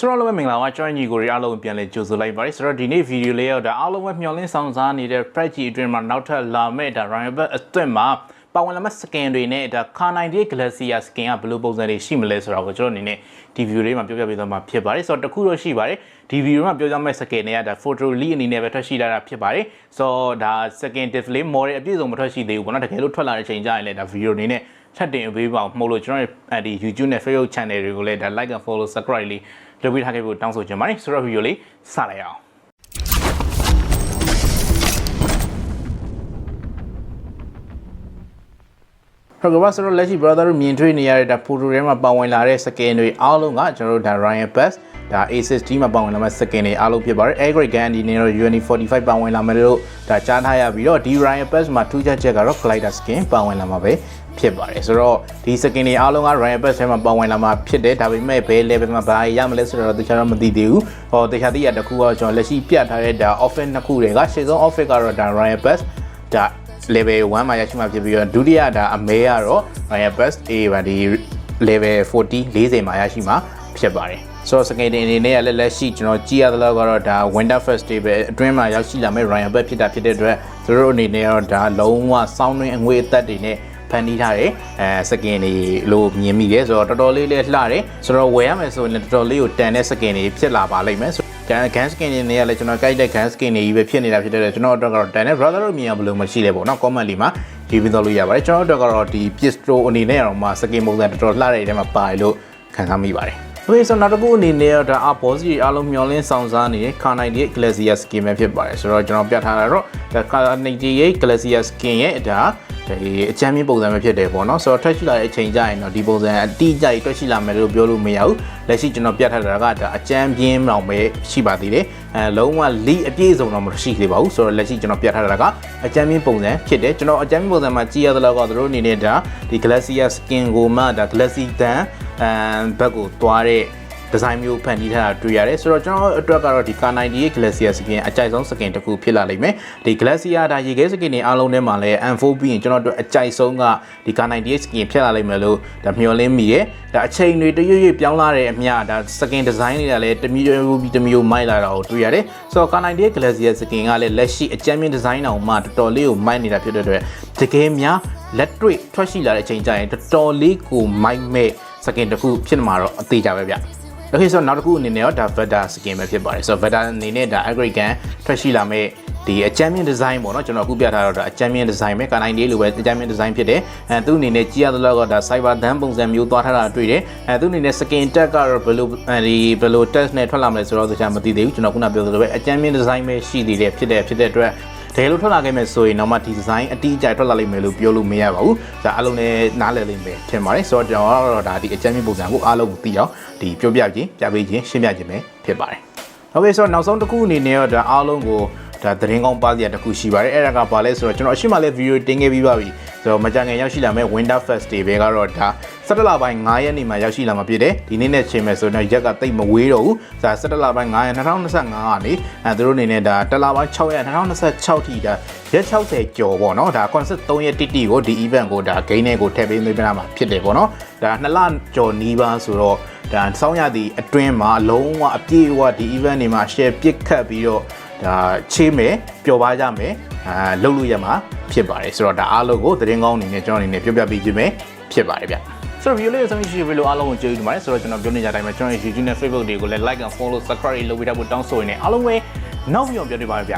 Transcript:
ဆိုတော့လည်းမင်္ဂလာပါကျွန်တော်ညီကိုရီအားလုံးပြန်လဲကြိုဆိုလိုက်ပါတယ်ဆိုတော့ဒီနေ့ဗီဒီယိုလေးရောက်တာအားလုံးပဲမျှော်လင့်ဆောင်စားနေတဲ့ Pride အတွင်းမှာနောက်ထပ်လာမဲ့ဒါ Ryan Bat အသစ်မှာပါဝင်လာမဲ့ skin တွေနဲ့ဒါ K98 Glacier skin ကဘယ်လိုပုံစံတွေရှိမလဲဆိုတာကိုကျွန်တော်အနေနဲ့ဒီ video လေးမှာပြောပြပေးသွားမှာဖြစ်ပါတယ်ဆိုတော့တခုတော့ရှိပါတယ်ဒီ video မှာပြောပြမဲ့ skin တွေကဒါ photo leak အနေနဲ့ပဲထွက်ရှိလာတာဖြစ်ပါတယ်ဆိုတော့ဒါ skin display model အပြည့်စုံမထွက်ရှိသေးဘူးပေါ့နော်တကယ်လို့ထွက်လာတဲ့ချိန်ကျရင်လည်းဒါ video အနေနဲ့ ထပ်တင်ပေးပါအောင်မှုလို့ကျွန်တော်ရဲ့ဒီ YouTube နဲ့ Facebook channel တွေကိုလည်းဒါ like and follow subscribe လေးလုပ်ပေးထားခဲ့ဖို့တောင်းဆိုချင်ပါတယ်ဆိုတော့ video လေးစလိုက်အောင်ဟုတ်ကဲ့ပါဆိုတော့လက်ရှိ brother တို့မြင်တွေ့နေရတဲ့ဒါ photo ထဲမှာပါဝင်လာတဲ့ skin တွေအားလုံးကကျွန်တော်တို့ဒါ Ryan Bass ဒါ A60 မှာပါဝင်လာမဲ့ skin တွေအားလုံးဖြစ်ပါတယ် Air Grade Gun အနေနဲ့တော့ UNI45 ပါဝင်လာမယ်လို့ဒါကြားထားရပြီးတော့ဒီ Ryan Bass မှာထူးခြားချက်ကတော့ glider skin ပါဝင်လာမှာပဲ ဖြစ်ပါတယ်ဆိုတော့ဒီ skin တွေအားလုံးက Ryan Bass ထဲမှာပါဝင်လာမှာဖြစ်တယ်ဒါပေမဲ့ဘယ် level မှာဘာရမလဲဆိုတော့တခြားတော့မသိသေးဘူးဟောတခြားသိရတစ်ခုကကျွန်တော်လက်ရှိပြထားတဲ့ဒါ office နှစ်ခုတွေကရှေ့ဆုံး office ကတော့ဒါ Ryan Bass ဒါ level 1မှာရရှိမှာဖြစ်ပြီးတော့ဒုတိယဒါအမဲကတော့ Ryan Best A ပါဒီ level 40 40မှာရရှိမှာဖြစ်ပါတယ်ဆိုတော့ second အနေနဲ့ကလည်းလက်ရှိကျွန်တော်ကြည့်ရသလောက်ကတော့ဒါ Winter Festival အတွင်းမှာရောက်ရှိလာမဲ့ Ryan Best ဖြစ်တာဖြစ်တဲ့အတွက်သူတို့အနေနဲ့တော့ဒါလုံးဝစောင်းတွင်းအငွေအသက်တွေနဲ့ ဖန်တီးထားတယ်အဲစကင်တွေလို့မြင်မိတယ်ဆိုတော့တော်တော်လေးလေးလှတယ်ဆိုတော့ဝယ်ရမယ်ဆိုရင်လည်းတော်တော်လေးကိုတန်တဲ့စကင်တွေဖြစ်လာပါလိမ့်မယ်ဆိုကန်ကန်စကင်တွေနဲ့လည်းကျွန်တော်ကြိုက်တဲ့ gun skin တွေကြီးပဲဖြစ်နေတာဖြစ်တဲ့အတွက်ကျွန်တော်အတွက်ကတော့တန်တဲ့ brother တို့မြင်ရဘယ်လိုမှရှိလဲပေါ့နော် comment လေးမှာဒီပြီးတော့လို့ရပါတယ်ကျွန်တော်တို့ကတော့ဒီ pistol အနေနဲ့တော့မှ skin ပုံစံတော်တော်လှတဲ့ထဲမှာပါတယ်လို့ခံစားမိပါတယ်โอเคဆိုတော့နောက်တစ်ခုအနေနဲ့တော့ဒါအဘောစီအားလုံးမျောလင်းဆောင်စားနေတဲ့ K98 Glacier skin ပဲဖြစ်ပါတယ်ဆိုတော့ကျွန်တော်ပြထားတာတော့ဒါ K98 Glacier skin ရဲ့ဒါဒီ အချမ်းမြင့်ပုံစံပဲဖြစ်တယ်ပေါ့နော်ဆိုတော့ထွက်ရှိလာတဲ့အချိန်ကျရင်တော့ဒီပုံစံအတိအကျကြီးထွက်ရှိလာမယ်လို့ပြောလို့မရဘူးလက်ရှိကျွန်တော်ပြထားတာကဒါအချမ်းပြင်းအောင်ပဲရှိပါသေးတယ်အဲလုံးဝလီအပြည့်စုံတော့မရှိသေးပါဘူးဆိုတော့လက်ရှိကျွန်တော်ပြထားတာကအချမ်းမြင့်ပုံစံဖြစ်တယ်ကျွန်တော်အချမ်းမြင့်ပုံစံမှာကြည့်ရသလောက်ကတော့တို့အနေနဲ့ဒါဒီ Glacier skin ကိုမှဒါ Glassy တန်အဲဘက်ကိုသွားတဲ့ ဒီဇိုင်းမျိုးဖန်တီးထားတာတွေ့ရတယ်ဆိုတော့ကျွန်တော်အတွက်ကတော့ဒီ K98 Glacier skin အကြိုက်ဆုံး skin တစ်ခုဖြစ်လာလိမ့်မယ်ဒီ Glacier ဒါရေခဲ skin တွေအားလုံးထဲမှာလည်း M4 ပြီးရင်ကျွန်တော်တို့အကြိုက်ဆုံးကဒီ K98 skin ဖြစ်လာလိမ့်မယ်လို့ဒါမျှော်လင့်မိရဲ့ဒါအချိန်တွေတရွေ့ရွေ့ပြောင်းလာတဲ့အမျှဒါ skin design တွေကလည်းတမျိုးပြီးတမျိုးမိုက်လာတာကိုတွေ့ရတယ်ဆိုတော့ K98 Glacier skin ကလည်းလက်ရှိအကြမ်းမြင့် design တောင်မှတော်တော်လေးကိုမိုက်နေတာဖြစ်တဲ့အတွက်တကယ်များလက်တွေ့ထွက်ရှိလာတဲ့အချိန်ကျရင်တော်တော်လေးကိုမိုက်မဲ့ skin တစ်ခုဖြစ်မှာတော့အသေးကြပဲဗျ Okay ဆိုတော့နောက်တစ်ခုအနေနဲ့ရောဒါ Vector skin ပဲဖြစ်ပါတယ်ဆိုတော့ Vector အနေနဲ့ဒါ aggregate ထွက်ရှိလာမဲ့ဒီအချမ်းမြင့် design ပေါ့နော်ကျွန်တော်အခုပြထားတော့ဒါအချမ်းမြင့် design ပဲကာနိုင်လေးလိုပဲအချမ်းမြင့် design ဖြစ်တယ်အဲသူ့အနေနဲ့ကြည့်ရသလောက်တော့ဒါ cyber dam ပုံစံမျိုးသွားထားတာတွေ့တယ်အဲသူ့အနေနဲ့ skin tag ကတော့ဘယ်လိုဒီဘယ်လို test နဲ့ထွက်လာမလဲဆိုတော့ကျွန်တော်မသိသေးဘူးကျွန်တော်ခုနပြောသလိုပဲအချမ်းမြင့် design ပဲရှိသေးတယ်ဖြစ်တယ်ဖြစ်တဲ့အတွက် တကယ်လို့ထွက်လာခဲ့မယ်ဆိုရင်တော့မှဒီ design အတိအကျထွက်လာလိမ့်မယ်လို့ပြောလို့မရပါဘူး။ဒါအလုံးနဲ့နားလည်လိမ့်မယ်ထင်ပါတယ်။ဆိုတော့ကျွန်တော်ကတော့ဒါဒီအကြမ်းမြင့်ပုံစံကိုအားလုံးကိုသိအောင်ဒီပြောပြခြင်းပြပေးခြင်းရှင်းပြခြင်းပဲဖြစ်ပါတယ်။ Okay ဆိုတော့နောက်ဆုံးတစ်ခုအနေနဲ့တော့ဒါအားလုံးကိုဒါသတင်းကောင်းပါးစရာတစ်ခုရှိပါတယ်အဲ့ဒါကဘာလဲဆိုတော့ကျွန်တော်အရှိမလေးဗီဒီယိုတင်ခဲ့ပြီးပါပြီ ဆိုတော့မကြခင်ရောက်ရှိလာမဲ့ Winter Festival ကတော့ဒါ17လပိုင်း9ရက်နေ့မှာရောက်ရှိလာမှာဖြစ်တယ်ဒီနေ့နဲ့ချိန်မဲ့ဆိုတော့ရက်ကတိတ်မဝေးတော့ဘူးဒါ17လပိုင်း9ရက်2025ကနေအဲသူတို့အနေနဲ့ဒါတလပိုင်း6ရက်2026ထိဒါရက်60ကျော်ပေါ့နော်ဒါ concept 3ရက်တိတိကိုဒီ event ကိုဒါ game နဲ့ကိုထည့်ပေးနေပြတာမှာဖြစ်တယ်ပေါ့နော်ဒါ2လကျော်နီးပါဆိုတော့ဒါစောင်းရသည့်အတွင်းမှာအလုံးဝအပြည့်အဝဒီ event တွေမှာ share ပစ်ခတ်ပြီးတော့ ဒါချေးမယ်ပျော်ပါကြမယ်အာလှုပ်လို့ရမှာဖြစ်ပါတယ်ဆိုတော့ဒါအားလုံးကိုသတင်းကောင်းအနေနဲ့ကျွန်တော်အနေနဲ့ပြောပြပေးခြင်းပဲဖြစ်ပါတယ်ဗျဆိုတော့ video လေးကိုဆုံးဖြတ်ရှိပြီလို့အားလုံးကိုကြိုးယူပါတယ်ဆိုတော့ကျွန်တော်ပြောနေကြတိုင်းမှာကျွန်တော်ရဲ့ YouTube နဲ့ Facebook တွေကိုလည်း like and follow subscribe လုပ်ပေးတတ်ဖို့တောင်းဆိုနေအားလုံးပဲနောက်ပြီးတော့ပြောပြပါမယ်ဗျ